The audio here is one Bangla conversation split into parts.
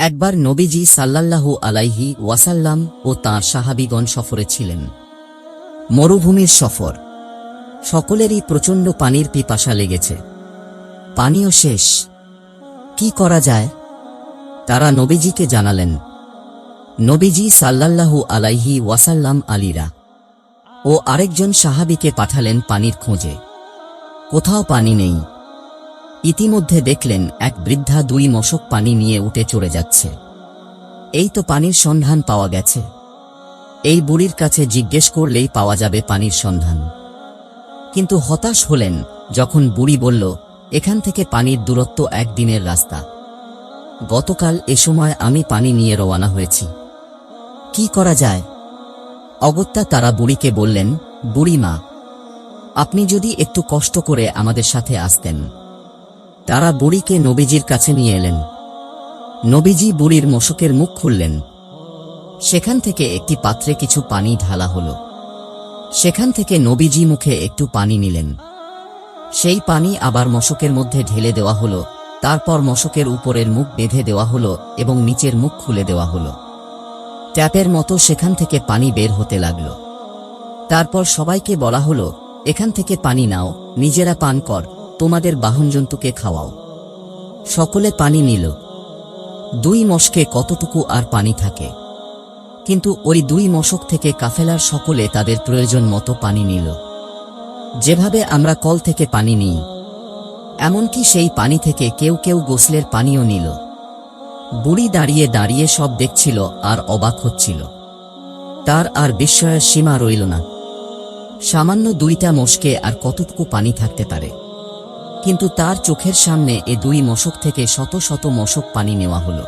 একবার নবীজি সাল্লাল্লাহু আলাইহি ওয়াসাল্লাম ও তাঁর সাহাবিগণ সফরে ছিলেন। মরুভূমির সফর। সকলেরই প্রচণ্ড পানির পিপাসা লেগেছে। পানীয় শেষ। কি করা যায়? তারা নবীজিকে জানালেন, নবীজি সাল্লাল্লাহু আলাইহি ওয়াসাল্লাম আলীরা ও আরেকজন সাহাবিকে পাঠালেন পানির খোঁজে। কোথাও পানি নেই। ইতিমধ্যে দেখলেন এক বৃদ্ধা দুই মশক পানি নিয়ে উঠে চড়ে যাচ্ছে। এই তো পানির সন্ধান পাওয়া গেছে। এই বুড়ির কাছে জিজ্ঞেস করলেই পাওয়া যাবে পানির সন্ধান। কিন্তু হতাশ হলেন যখন বুড়ি বলল, এখান থেকে পানির দূরত্ব একদিনের রাস্তা। গতকাল এ সময় আমি পানি নিয়ে রওনা হয়েছি। কি করা যায়? অগত্যা তারা বুড়িকে বললেন, বুড়িমা, আপনি যদি একটু কষ্ট করে আমাদের সাথে আসতেন। তারা বুড়িকে নবীজির কাছে নিয়ে এলেন। নবীজি বুড়ির মশকের মুখ খুললেন। সেখান থেকে একটি পাত্রে কিছু পানি ঢালা হল। সেখান থেকে নবীজি মুখে একটু পানি নিলেন। সেই পানি আবার মশকের মধ্যে ঢেলে দেওয়া হলো। তারপর মশকের উপরের মুখ বেঁধে দেওয়া হলো এবং নিচের মুখ খুলে দেওয়া হলো। ট্যাপের মতো সেখান থেকে পানি বের হতে লাগল। তারপর সবাইকে বলা হলো, এখান থেকে পানি নাও, নিজেরা পান কর। তোমাদের বাহনজন্তুকে খাওয়াও। সকলে পানি নিল। দুই মশকে কতটুকু আর পানি থাকে? কিন্তু ওই দুই মশক থেকে কাফেলার সকলে তাদের প্রয়োজন মতো পানি নিল। যেভাবে আমরা কল থেকে পানি নিই, এমনকি সেই পানি থেকে কেউ কেউ গোসলের পানিও নিল। বুড়ি দাঁড়িয়ে দাঁড়িয়ে সব দেখছিল আর অবাক হচ্ছিল। তার আর বিস্ময়ের সীমা রইল না। সামান্য দুইটা মশকে আর কতটুকু পানি থাকতে পারে? কিন্তু তার চোখের সামনে এ দুই মশক থেকে শত শত মশক পানি নেওয়া হলো।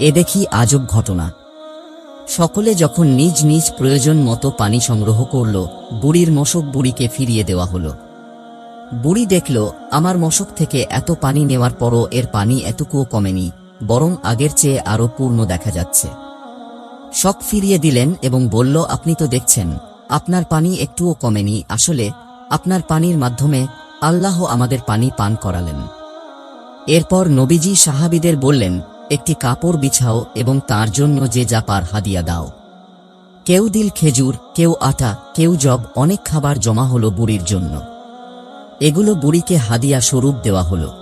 এ দেখি আজব ঘটনা। সকলে যখন নিজ নিজ প্রয়োজন মতো পানি সংগ্রহ করল, বুড়ির মশক বুড়িকে ফিরিয়ে দেওয়া হলো। বুড়ি দেখল, আমার মশক থেকে এত পানি নেওয়ার পরও এর পানি এতকুও কমেনি, বরং আগের চেয়ে আরও পূর্ণ দেখা যাচ্ছে। শখ ফিরিয়ে দিলেন এবং বলল, আপনি তো দেখছেন, আপনার পানি একটুও কমেনি, আসলে আপনার পানির মাধ্যমে আল্লাহ আমাদের পানি পান করালেন। এরপর নবীজি সাহাবিদের বললেন, একটি কাপড় বিছাও এবং তার জন্য যে যা পার হাদিয়া দাও। কেউ দিল খেজুর, কেউ আটা, কেউ জব অনেক খাবার জমা হলো বুড়ির জন্য। এগুলো বুড়িকে হাদিয়া স্বরূপ দেওয়া হলো।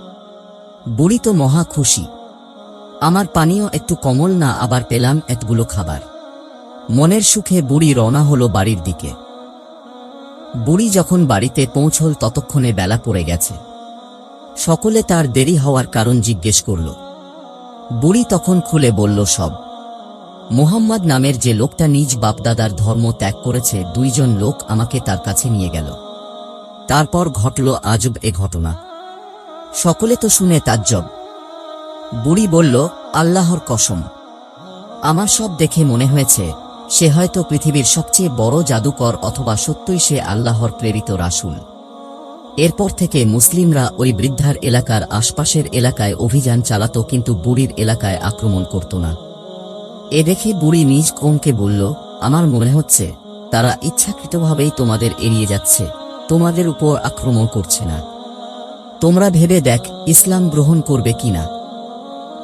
বুড়ি তো মহা খুশি। আমার পানীয় একটু কমল না, আবার পেলাম এতগুলো খাবার। মনের সুখে বুড়ি রওনা হলো বাড়ির দিকে। বুড়ি যখন বাড়িতে পৌঁছল ততক্ষণে বেলা পড়ে গেছে। সকলে তার দেরি হওয়ার কারণ জিজ্ঞেস করল। বুড়ি তখন খুলে বলল, সব। মোহাম্মদ নামের যে লোকটা নিজ বাপদাদার ধর্ম ত্যাগ করেছে, দুইজন লোক আমাকে তার কাছে নিয়ে গেল। তারপর ঘটল আজব এ ঘটনা। সকলে তো শুনে তাজ্জব। বুড়ি বলল, আল্লাহর কসম। আমার সব দেখে মনে হয়েছে সে হয়তো পৃথিবীর সবচেয়ে বড় জাদুকর অথবা সত্যই সে আল্লাহর প্রেরিত রাসূল। এরপর থেকে মুসলিমরা ওই বৃদ্ধার এলাকার আশপাশের এলাকায় অভিযান চালাত কিন্তু বুড়ির এলাকায় আক্রমণ করত না। এ দেখে বুড়ি নিজ কোমকে বলল, আমার মনে হচ্ছে তারা ইচ্ছাকৃতভাবেই তোমাদের এড়িয়ে যাচ্ছে। তোমাদের উপর আক্রমণ করছে না। তোমরা ভেবে দেখ ইসলাম গ্রহণ করবে কিনা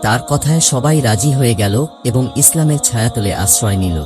তার কথায় সবাই রাজি হয়ে গেল এবং ইসলামের ছায়াতলে আশ্রয় নিল।